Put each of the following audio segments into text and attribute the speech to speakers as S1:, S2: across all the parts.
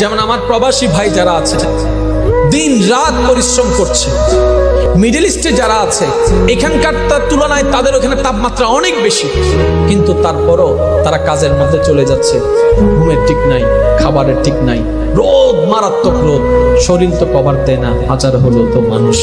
S1: যেমন আমার প্রবাসী ভাই যারা আছে, দিন রাত পরিশ্রম করছে। মিডিল ইস্টে যারা আছে, এখানকার তার তুলনায় তাদের ওখানে তাপমাত্রা অনেক বেশি। কিন্তু তারপরও তারা কাজের মধ্যে চলে যাচ্ছে। ঘুমের ঠিক নাই, খাবারের ঠিক নাই রোদ, মারাত্মক রোদ। শরীর তো কভার দেয় না, হাজার হলো তো মানুষ।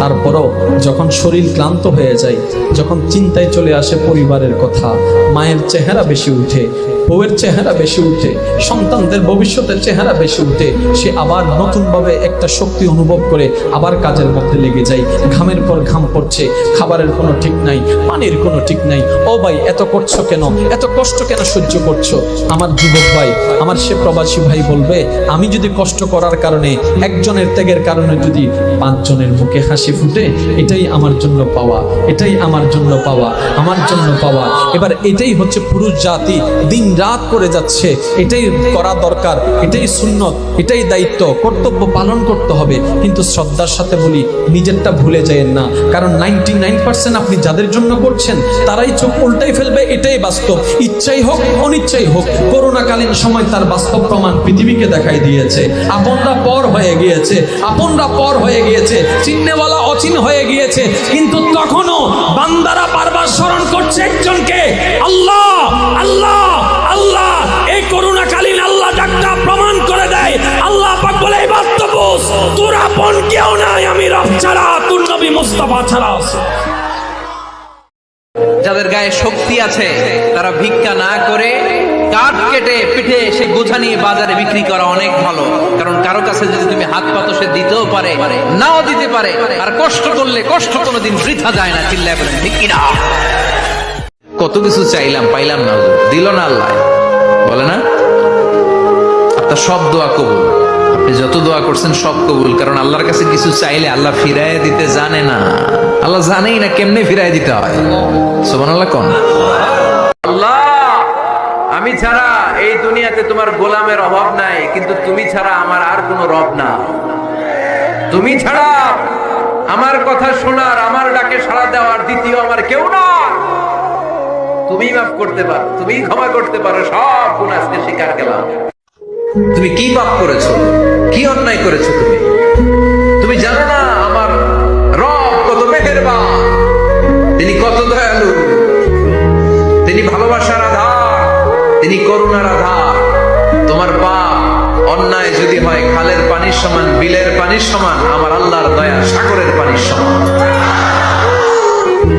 S1: তারপরও যখন শরীর ক্লান্ত হয়ে যায়, যখন চিন্তায় চলে আসে পরিবারের কথা, মায়ের চেহারা বেশি উঠে, বউয়ের চেহারা বেশি উঠে, সন্তানদের ভবিষ্যতের চেহারা বেশি উঠে, সে আবার নতুনভাবে একটা শক্তি অনুভব করে আবার কাজের মধ্যে লেগে যায়। ঘামের পর ঘাম পড়ছে, খাবারের কোনো ঠিক নাই, পানির কোনো ঠিক নাই। ও ভাই, এত করছ কেন? এত কষ্ট কেন সহ্য করছ? আমার যুবক ভাই, আমার সে প্রবাসী ভাই বলবে আমি যদি কষ্ট করার কারণে একজনের ত্যাগের কারণে যদি পাঁচজনের মুখে হাসি ফুটে, এটাই আমার জন্য পাওয়া, এটাই আমার জন্য পাওয়া, আমার জন্য পাওয়া। এবার এটাই হচ্ছে পুরুষ জাতি, দিন রাত করে যাচ্ছে, এটাই করা দরকার, এটাই সুন্নত, এটাই দায়িত্ব, কর্তব্য পালন করতে হবে। কিন্তু শ্রদ্ধার সাথে বলি, নিজেরটা ভুলে যায়েন না। কারণ নাইনটি নাইন আপনি যাদের জন্য করছেন, তারাই চোখ উল্টাই ফেলবে, এটাই বাস্তব। ইচ্ছাই হোক, অনিচ্ছাই হোক, করোনাকালীন সময় তার বাস্তব প্রমাণ পৃথিবীকে দেখাই দিয়েছে। আপনরা পর হয়ে গিয়েছে। আপনরা পর হয়ে গিয়েছে। চিহ্নেওয়ালা অচিন হয়ে গিয়েছে। কিন্তু তখনও বান্দারা বারবার স্মরণ করছে একজনকে। আল্লাহ আল্লাহ আল্লাহ, এই করোনাকালীন আল্লাহ ডাকটা প্রমাণ করে দেয়। আল্লাহ পাক বলে এই বাস্তব তোর আপন কেউ নাই, আমি রব ছাড়া, তোর নবী মুস্তাফা ছাড়া আছে।
S2: যাদের গায়ে শক্তি আছে, তারা ভিক্ষা না করে কাঠ কেটে পিঠে সে বোঝা নিয়ে বাজারে বিক্রি করা অনেক ভালো। কারণ কারও কাছে যদি তুমি হাত পাতো, সে দিতেও পারে, নাও দিতে পারে। আর কষ্ট করলে কষ্ট কোনোদিন বৃথা যায় না, চিল্লায় বলেন, ঠিক কিনা? কত কিছু চাইলাম, পাইলাম না দিল না আল্লাহ। বলে না? আপনার সব দোয়া কবুল। আপনি যত দোয়া করছেন সব কবুল। কারণ আল্লাহর কাছে কিছু চাইলে আল্লাহ ফিরায় দিতে জানে না। আল্লাহ জানেই না কেমনে ফিরায় দিতে হয়। সোমান আল্লাহ কন। আল্লাহ! আমি ছাড়া এই দুনিয়াতে তোমার গোলামের অভাব নাই, কিন্তু তুমি ছাড়া আমার আর কোনো রব না। তুমি ছাড়া আমার কথা শোনার, আমার ডাকে সাড়া দেওয়ার দ্বিতীয় আমার কেউ না। তুমি মাফ করতে পারো, তুমি ক্ষমা করতে পারো, সব গুণ আজকে স্বীকার গেলাম তুমি কি পাপ করেছ? কি অন্যায় করেছ তুমি? তিনি করুণার আধার। তোমার পাপ অন্যায় যদি হয়, খালের পানির সমান, বিলের পানির সমান, আমার আল্লাহর দয়া সাগরের পানির সমান।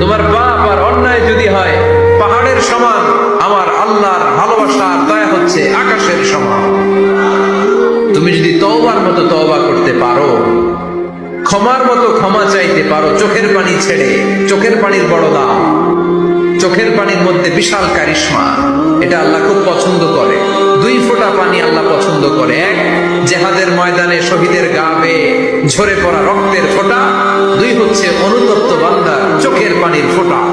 S2: তোমার পাপ আর অন্যায় যদি হয়, পাহাড়ের সমান, আমার আল্লাহর ভালোবাসার দয়া হচ্ছে আকাশের সমান। তুমি যদি তওবার মতো তওবা করতে পারো, ক্ষমার মতো ক্ষমা চাইতে পারো, চোখের পানি ছেড়ে, চোখের পানির বড় দাম। চোখের পানির মধ্যে বিশাল কারিশমা। এটা আল্লাহ খুব পছন্দ করে। দুই ফোঁটা পানি আল্লাহ পছন্দ করে। এক, জেহাদের ময়দানে শহীদের গা বেয়ে ঝরে পড়া রক্তের ফোঁটা। দুই হচ্ছে অনুতপ্ত বান্দার চোখের পানির ফোঁটা।